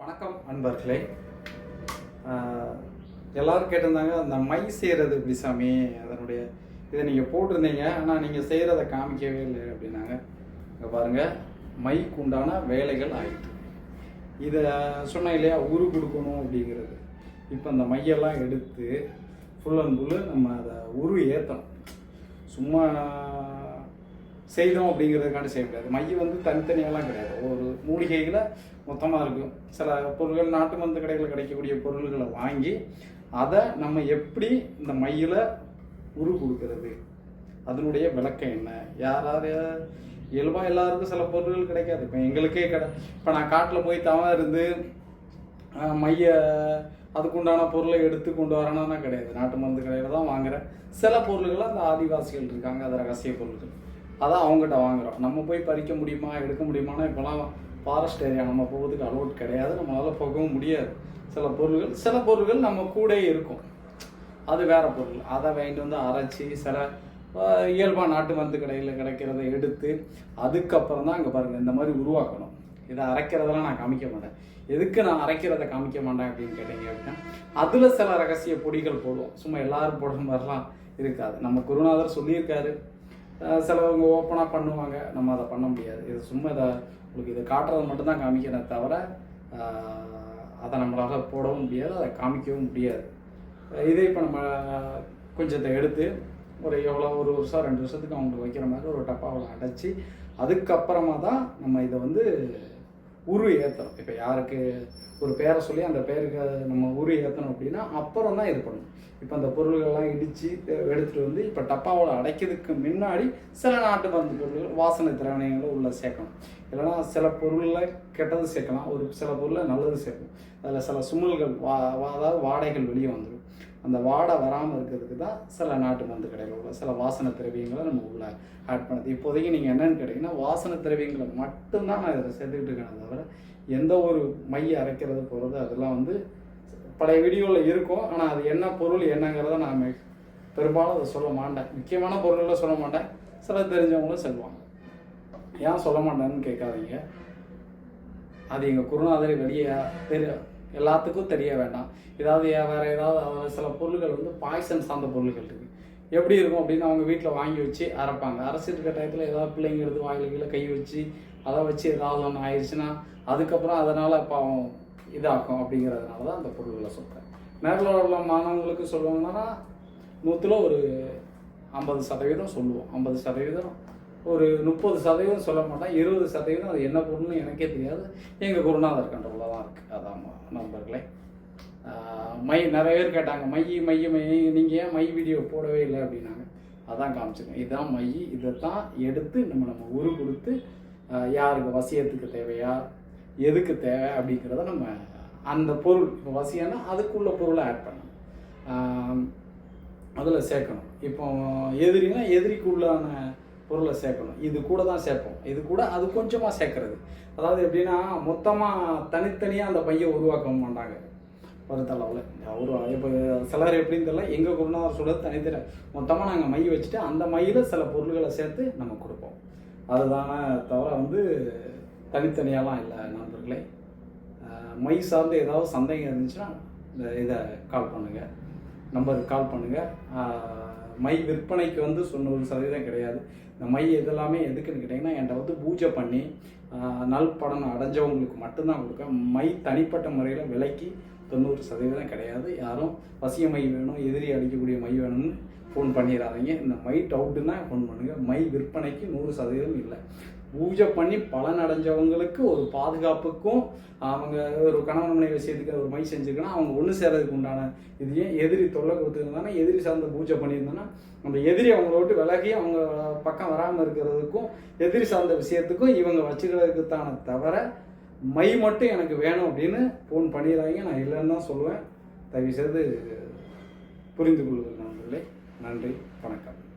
வணக்கம் அன்பர்களே எல்லோரும் கேட்டிருந்தாங்க அந்த மை செய்கிறது எப்படி சாமி? அதனுடைய இதை நீங்கள் போட்டிருந்தீங்க ஆனால் நீங்கள் செய்கிறத காமிக்கவே இல்லை அப்படின்னாங்க. இங்கே பாருங்கள் மைக்கு உண்டான வேலைகள் ஆயிட்டு இதை சொன்னேன் இல்லையா உரு கொடுக்கணும் அப்படிங்கிறது. இப்போ அந்த மையெல்லாம் எடுத்து ஃபுல் அண்ட் ஃபுல்லு நம்ம அதை உரு ஏற்றணும் சும்மா செய்தோம் அப்படிங்கிறதுக்காண்டி செய்ய முடியாது. மைய வந்து தனித்தனியாலாம் கிடையாது. ஒரு மூலிகைகளை மொத்தமாக இருக்கும். சில பொருட்கள் நாட்டு மருந்து கடைகளில் கிடைக்கக்கூடிய பொருள்களை வாங்கி அதை நம்ம எப்படி இந்த மையில் உரு கொடுக்கறது? அதனுடைய விளக்கம் என்ன? யாராவது இயல்பாக எல்லாருக்கும் சில பொருட்கள் கிடைக்காது. இப்போ எங்களுக்கே கிடை. இப்போ நான் காட்டில் போய் தவம் இருந்து மைய அதுக்குண்டான பொருளை எடுத்து கொண்டு வரணும்னா கிடையாது. நாட்டு மருந்து கடையில் தான் வாங்குறேன். சில பொருள்களை அந்த ஆதிவாசிகள் இருக்காங்க. அது ரகசிய பொருட்கள் அதான் அவங்ககிட்ட வாங்குறோம். நம்ம போய் பறிக்க முடியுமா எடுக்க முடியுமானா இப்போலாம் ஃபாரஸ்ட் ஏரியா நம்ம போகிறதுக்கு அலோட் கிடையாது. நம்மளால் போகவும் முடியாது. சில பொருள்கள் சில பொருள்கள் நம்ம கூட இருக்கும். அது வேற பொருள். அதை வாங்கிட்டு வந்து அரைச்சி சில இயல்பாக நாட்டு மருந்து கடையில் கிடைக்கிறத எடுத்து அதுக்கப்புறம் தான் அங்கே பாருங்கள் இந்த மாதிரி உருவாக்கணும். இதை அரைக்கிறதெல்லாம் நான் காமிக்க மாட்டேன். எதுக்கு நான் அரைக்கிறத காமிக்க மாட்டேன் அப்படின்னு கேட்டீங்க அப்படின்னா அதில் சில ரகசிய பொடிகள் போடுவோம். சும்மா எல்லாரும் போடுற மாதிரிலாம் இருக்காது. நம்ம குருநாதர் சொல்லியிருக்காரு. சிலவங்க ஓப்பனாக பண்ணுவாங்க. நம்ம அதை பண்ண முடியாது. இது சும்மா இதை உங்களுக்கு இதை காட்டுறது மட்டும்தான் காமிக்கிறேன் தவிர அதை நம்மளால் போடவும் முடியாது அதை காமிக்கவும் முடியாது. இதே இப்போ நம்ம கொஞ்சத்தை எடுத்து ஒரு எவ்வளோ ஒரு வருஷம் ரெண்டு வருஷத்துக்கு அவங்களுக்கு வைக்கிற மாதிரி ஒரு டப்பாவில் அடைச்சி அதுக்கப்புறமா தான் நம்ம இதை வந்து உரு ஏற்றணும் இப்போ யாருக்கு ஒரு பேரை சொல்லி அந்த பேருக்கு நம்ம உரு ஏற்றணும் அப்படின்னா அப்புறம் தான் இது பண்ணணும். இப்போ அந்த பொருள்கள்லாம் இடித்து எடுத்துகிட்டு வந்து இப்போ டப்பாவில் அடைக்கிறதுக்கு முன்னாடி சில நாட்டு மருந்து பொருள்கள் வாசனை திரவணியங்களை உள்ளே சேர்க்கணும். இல்லைன்னா சில பொருளில் கெட்டது சேர்க்கலாம் ஒரு சில பொருளில் நல்லது சேர்க்கும். அதில் சில சுமல்கள் வா வா- அதாவது வாடைகள் வெளியே வந்துடும் அந்த வாடை வராமல் இருக்கிறதுக்கு தான் சில நாட்டு மருந்து கடையில் உள்ள சில வாசனை திரவியங்களை நம்ம உள்ள ஆட் பண்ணுது. இப்போதைக்கு நீங்கள் என்னென்னு கேட்டிங்கன்னா வாசனை திரவியங்களை மட்டும்தான் நான் இதில் சேர்த்துக்கிட்டு இருக்கேன் தவிர எந்த ஒரு மை அரைக்கிறது போகிறது அதெல்லாம் வந்து பழைய வீடியோவில் இருக்கும். ஆனால் அது என்ன பொருள் என்னங்கிறத நான் பெரும்பாலும் அதை சொல்ல மாட்டேன். முக்கியமான பொருள்களை சொல்ல மாட்டேன். சில தெரிஞ்சவங்களும் சொல்லுவாங்க. ஏன் சொல்ல மாட்டேன்னு கேட்காதீங்க. அது எங்கள் குருநாதரை வெளியே தெரிய எல்லாத்துக்கும் தெரிய வேண்டாம். ஏதாவது வேறு ஏதாவது அதில் சில பொருள்கள் வந்து பாய்சன் சார்ந்த பொருள்கள் இருக்குது எப்படி இருக்கும் அப்படின்னு அவங்க வீட்டில் வாங்கி வச்சு அரைப்பாங்க. அரைச்சிட்டு இருக்க டயத்தில் ஏதாவது பிள்ளைங்க எடுத்து வாயில் கீழே கை வச்சு அதை வச்சு ஏதாவது ஒன்று ஆயிடுச்சுன்னா அதுக்கப்புறம் அதனால் பாவம் இதாகும் அப்படிங்கிறதுனால தான் அந்த பொருள்களை சொல்கிறேன் நேரில் உள்ள மாணவங்களுக்கு சொல்லுவாங்கன்னா நூற்றில் ஒரு ஐம்பது சதவீதம் சொல்லுவோம். ஐம்பது சதவீதம் ஒரு முப்பது சதவீதம் சொல்ல மாட்டேன். இருபது சதவீதம் அது என்ன பொருள்னு எனக்கே தெரியாது. எங்கள் குருநாதர் கண்ட்ரோலில் தான் இருக்குது அதான் நண்பர்களே மை நிறைய பேர் கேட்டாங்க மை மை மை நீங்கள் ஏன் மை வீடியோ போடவே இல்லை அப்படின்னாங்க. அதான் காமிச்சிருக்கேன். இதுதான் மை இதை தான் எடுத்து நம்ம நம்ம உரு கொடுத்து யாருக்கு வசியத்துக்கு தேவையா எதுக்கு தேவை அப்படிங்கிறத நம்ம அந்த பொருள் இப்போ வசியம்னா அதுக்குள்ள பொருளை ஆட் பண்ணணும். அதில் சேர்க்கணும். இப்போ எதிரினா எதிரிக்கு உள்ளான பொருளை சேர்க்கணும். இது கூட தான் சேர்ப்போம். இது கூட அது கொஞ்சமாக சேர்க்கறது. அதாவது எப்படின்னா மொத்தமாக தனித்தனியாக அந்த பையன் உருவாக்க மாட்டாங்க. வருத்தளவில் அவரு இப்போ சிலர் எப்படின்னு தெரியல. எங்கள் குருநாதர் சொல்கிறது தனித்தனி. மொத்தமாக நாங்கள் மை வச்சுட்டு அந்த மையில் சில பொருள்களை சேர்த்து நம்ம கொடுப்போம். அதுதானே தவிர வந்து தனித்தனியாலாம் இல்லை நண்பர்களே. மை சார்ந்து ஏதாவது சந்தேகம் இருந்துச்சுன்னா இந்த இதை கால் பண்ணுங்கள் நம்பருக்கு கால் பண்ணுங்கள் மை விற்பனைக்கு வந்து தொண்ணூறு சதவீதம் கிடையாது. இந்த மை இதெல்லாமே எதுக்குன்னு கேட்டிங்கன்னா என்கிட்ட வந்து பூஜை பண்ணி ஆஹ் நல் அடைஞ்சவங்களுக்கு மட்டும்தான் கொடுக்க மை தனிப்பட்ட முறையில் விலைக்கு தொண்ணூறு சதவீதம் கிடையாது. யாரும் வசிய மை வேணும் எதிரி அடிக்கக்கூடிய மை வேணும்னு ஃபோன் பண்ணிடாதீங்க. இந்த மை டவுட்டுன்னா ஃபோன் பண்ணுங்கள் மை விற்பனைக்கு நூறு சதவீதம் இல்லை. பூஜை பண்ணி பலன் அடைஞ்சவங்களுக்கு ஒரு பாதுகாப்புக்கும் அவங்க ஒரு கணவன் மனைவி விஷயத்துக்கு ஒரு மை செஞ்சுருக்கனா அவங்க ஒன்று சேர்றதுக்கு உண்டான இது ஏன் எதிரி தொல்லை கொடுத்துருந்தாங்கன்னா எதிரி சார்ந்த பூஜை பண்ணியிருந்தோன்னா நம்ம எதிரி அவங்கள விட்டு விலகி அவங்க பக்கம் வராமல் இருக்கிறதுக்கும் எதிரி சார்ந்த விஷயத்துக்கும் இவங்க வச்சுக்கிறதுக்கு தானே தவிர மை மட்டும் எனக்கு வேணும் அப்படின்னு ஃபோன் பண்ணிடுறாங்க நான் இல்லைன்னு தான் சொல்லுவேன். தயவு செய்து புரிந்து கொள்வது நண்பர்களே. நன்றி. வணக்கம்.